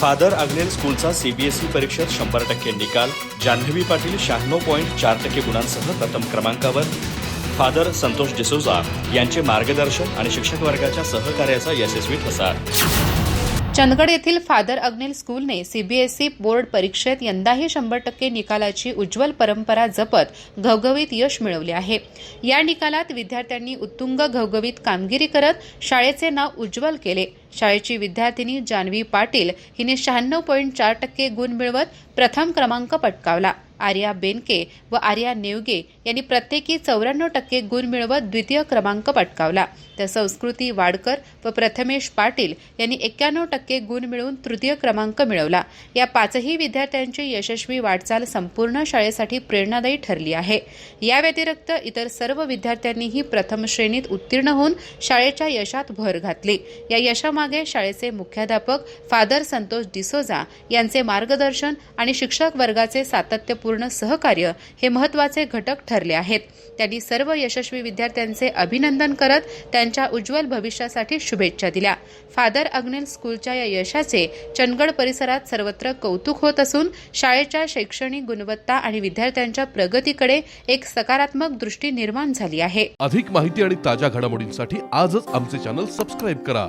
Father Agnel स्कूलचा CBSE परीक्षेत शंभर टक्के निकाल. जान्हवी पाटील शहाण्णव पॉईंट चार टक्के गुणांसह प्रथम क्रमांकावर. फादर संतोष डिसोजा यांचे मार्गदर्शन आणि शिक्षक वर्गाच्या सहकार्याचा यशस्वी ठसा चंदगड येथील फादर अग्नेल स्कूलने सीबीएसई बोर्ड परीक्षेत यंदाही शंभर टक्के निकालाची उज्ज्वल परंपरा जपत घवघवीत यश मिळवले आहे. या निकालात विद्यार्थ्यांनी उत्तुंग घवघवीत कामगिरी करत शाळेचे नाव उज्ज्वल केले. शाळेची विद्यार्थिनी जान्हवी पाटील हिने शहाण्णव पॉईंट चार टक्के गुण मिळवत प्रथम क्रमांक पटकावला. आर्या बेनके व आर्या नेवगे यांनी प्रत्येकी चौऱ्याण्णव टक्के गुण मिळवत द्वितीय क्रमांक पटकावला. तर संस्कृती वाडकर व प्रथमेश पाटील यांनी एक्क्याण्णव टक्के गुण मिळवून तृतीय क्रमांक मिळवला. या पाचही विद्यार्थ्यांची यशस्वी वाटचाल संपूर्ण शाळेसाठी प्रेरणादायी ठरली आहे. या व्यतिरिक्त इतर सर्व विद्यार्थ्यांनीही प्रथम श्रेणीत उत्तीर्ण होऊन शाळेच्या यशात भर घातली. या यशामागे शाळेचे मुख्याध्यापक फादर संतोष डिसोजा यांचे मार्गदर्शन आणि शिक्षक वर्गाचे सातत्य पूर्ण सहकार्य हे महत्त्वाचे घटक ठरले आहेत. त्यांनी सर्व यशस्वी विद्यार्थ्यांचे अभिनंदन करत त्यांच्या उज्ज्वल भविष्यासाठी शुभेच्छा दिल्या. फादर अग्नेल स्कूलच्या या यशाचे चंदगड परिसरात सर्वत्र कौतुक होत असून शाळेच्या शैक्षणिक गुणवत्ता आणि विद्यार्थ्यांच्या प्रगतीकडे एक सकारात्मक दृष्टी निर्माण झाली आहे. अधिक माहिती आणि ताज्या घडामोडींसाठी आजच आमचे चॅनल सबस्क्राईब करा.